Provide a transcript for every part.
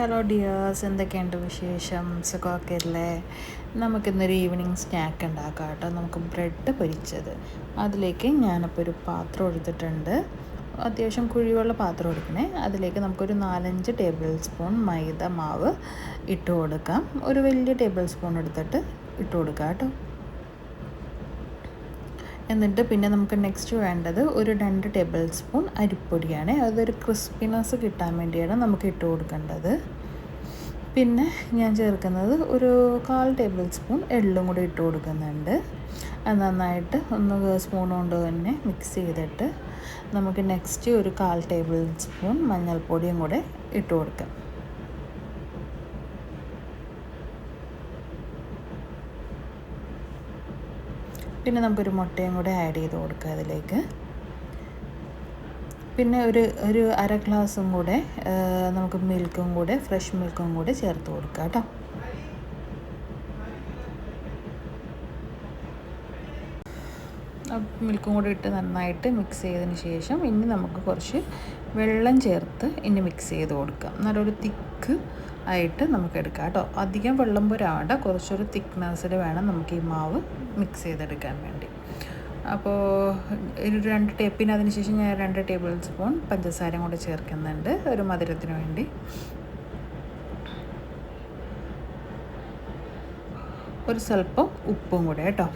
Hello dears എന്തൊക്കെയുണ്ട് വിശേഷം? സുഖമൊക്കെ അല്ലേ നമുക്കിന്നൊരു ഈവനിങ് സ്നാക്ക് ഉണ്ടാക്കാം കേട്ടോ. നമുക്ക് ബ്രെഡ് പൊരിച്ചത്. അതിലേക്ക് ഞാനിപ്പോൾ ഒരു പാത്രം എടുത്തിട്ടുണ്ട്. അത്യാവശ്യം കുഴിയുള്ള പാത്രം എടുക്കണേ. അതിലേക്ക് നമുക്കൊരു നാലഞ്ച് ടേബിൾ സ്പൂൺ മൈദ മാവ് ഇട്ട് കൊടുക്കാം. ഒരു വലിയ ടേബിൾ സ്പൂൺ എടുത്തിട്ട് ഇട്ട് കൊടുക്കാം കേട്ടോ. എന്നിട്ട് പിന്നെ നമുക്ക് നെക്സ്റ്റ് വേണ്ടത് ഒരു രണ്ട് ടേബിൾ സ്പൂൺ അരിപ്പൊടിയാണ്. അതൊരു ക്രിസ്പിനെസ് കിട്ടാൻ വേണ്ടിയാണ് നമുക്ക് ഇട്ട് കൊടുക്കേണ്ടത്. പിന്നെ ഞാൻ ചേർക്കുന്നത് ഒരു കാൽ ടേബിൾ സ്പൂൺ എള്ളും കൂടി ഇട്ട് കൊടുക്കുന്നുണ്ട്. അത് നന്നായിട്ട് ഒന്ന് സ്പൂൺ കൊണ്ട് തന്നെ മിക്സ് ചെയ്തിട്ട് നമുക്ക് നെക്സ്റ്റ് ഒരു കാൽ ടേബിൾ സ്പൂൺ മഞ്ഞൾപ്പൊടിയും കൂടെ ഇട്ട് കൊടുക്കാം. പിന്നെ നമുക്കൊരു മുട്ടയും കൂടെ ആഡ് ചെയ്ത് കൊടുക്കുക അതിലേക്ക്. പിന്നെ ഒരു ഒരു അര ഗ്ലാസും കൂടെ നമുക്ക് മിൽക്കും കൂടെ ഫ്രഷ് മിൽക്കും കൂടെ ചേർത്ത് കൊടുക്കുക കേട്ടോ. മിൽക്കും കൂടെ ഇട്ട് നന്നായിട്ട് മിക്സ് ചെയ്തതിന് ശേഷം ഇനി നമുക്ക് കുറച്ച് വെള്ളം ചേർത്ത് ഇനി മിക്സ് ചെയ്ത് കൊടുക്കാം. നല്ലൊരു തിക്ക് ആയിട്ട് നമുക്ക് എടുക്കാം കേട്ടോ. അധികം വെള്ളം പുരാണ്ട കുറച്ചൊരു തിക്നെസ്സിൽ വേണം നമുക്ക് ഈ മാവ് മിക്സ് ചെയ്തെടുക്കാൻ വേണ്ടി. അപ്പോൾ ഒരു രണ്ട് ടേ പിന്നെ അതിന് ശേഷം ഞാൻ രണ്ട് ടേബിൾ സ്പൂൺ പഞ്ചസാരയും കൂടെ ചേർക്കുന്നുണ്ട് ഒരു മധുരത്തിന് വേണ്ടി. ഒരു സ്വല്പം ഉപ്പും കൂടെ കേട്ടോ.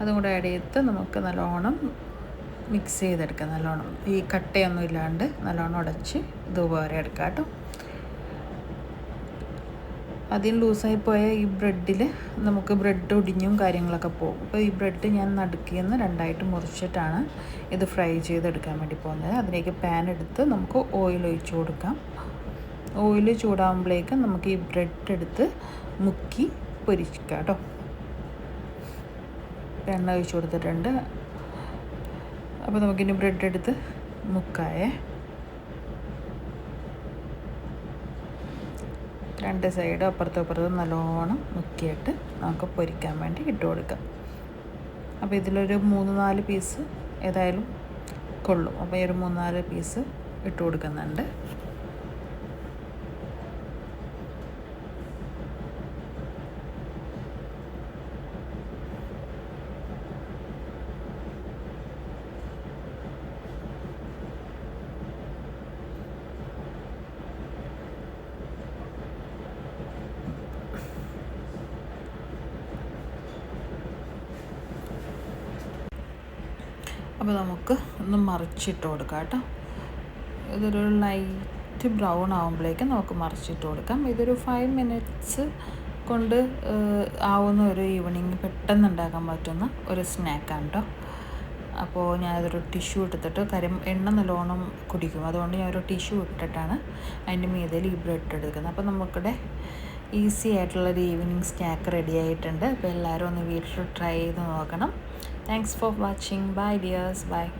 അതും കൂടെ ആഡ് ചെയ്ത് നമുക്ക് നല്ലോണം മിക്സ് ചെയ്തെടുക്കുക. നല്ലോണം ഈ കട്ടയൊന്നും ഇല്ലാണ്ട് നല്ലോണം ഉടച്ച് ഇതുപോലെ എടുക്കാം കേട്ടോ. ആദ്യം ലൂസായി പോയ ഈ ബ്രെഡിൽ നമുക്ക് ബ്രെഡ് ഒടിഞ്ഞും കാര്യങ്ങളൊക്കെ പോകും. അപ്പോൾ ഈ ബ്രെഡ് ഞാൻ നടുക്കിയെന്ന് രണ്ടായിട്ട് മുറിച്ചിട്ടാണ് ഇത് ഫ്രൈ ചെയ്തെടുക്കാൻ വേണ്ടി പോകുന്നത്. അതിലേക്ക് പാൻ എടുത്ത് നമുക്ക് ഓയിൽ ഒഴിച്ച് കൊടുക്കാം. ഓയിൽ ചൂടാകുമ്പോഴേക്കും നമുക്ക് ഈ ബ്രെഡ് എടുത്ത് മുക്കി പൊരിക്കാം കേട്ടോ. എണ്ണ ഒഴിച്ച് കൊടുത്തിട്ടുണ്ട്. അപ്പോൾ നമുക്കിനി ബ്രെഡ് എടുത്ത് മുക്കായേ. രണ്ട് സൈഡും അപ്പുറത്തും അപ്പുറത്തും നല്ലോണം മുക്കിയിട്ട് നമുക്ക് പൊരിക്കാൻ വേണ്ടി ഇട്ട് കൊടുക്കാം. അപ്പോൾ ഇതിലൊരു മൂന്ന് നാല് പീസ് ഏതായാലും കൊള്ളും. അപ്പോൾ ഈ ഒരു മൂന്ന് നാല് പീസ് ഇട്ട് കൊടുക്കുന്നുണ്ട്. അപ്പോൾ നമുക്ക് ഒന്ന് മറിച്ചിട്ട് കൊടുക്കാം കേട്ടോ. ഇതൊരു ലൈറ്റ് ബ്രൗൺ ആകുമ്പോഴേക്കും നമുക്ക് മറിച്ചിട്ട് കൊടുക്കാം. ഇതൊരു ഫൈവ് മിനിറ്റ്സ് കൊണ്ട് ആവുന്ന ഒരു ഈവനിങ് പെട്ടെന്ന് ഉണ്ടാക്കാൻ പറ്റുന്ന ഒരു സ്നാക്കാണ് കേട്ടോ. അപ്പോൾ ഞാനതൊരു ടിഷ്യൂ എടുത്തിട്ട് കരിം എണ്ണ നല്ലോണം കുടിക്കും. അതുകൊണ്ട് ഞാൻ ഒരു ടിഷ്യൂ ഇട്ടിട്ടാണ് അതിന്റെ മീതയിൽ ഈ ബ്രെഡ് എടുക്കുന്നത്. അപ്പോൾ നമുക്കിടെ ഈസി ആയിട്ടുള്ളൊരു ഈവനിങ് സ്നാക്ക് റെഡി ആയിട്ടുണ്ട്. അപ്പോൾ എല്ലാവരും ഒന്ന് വീട്ടിൽ ട്രൈ ചെയ്ത് നോക്കണം. thanks for watching. Bye dears. Bye.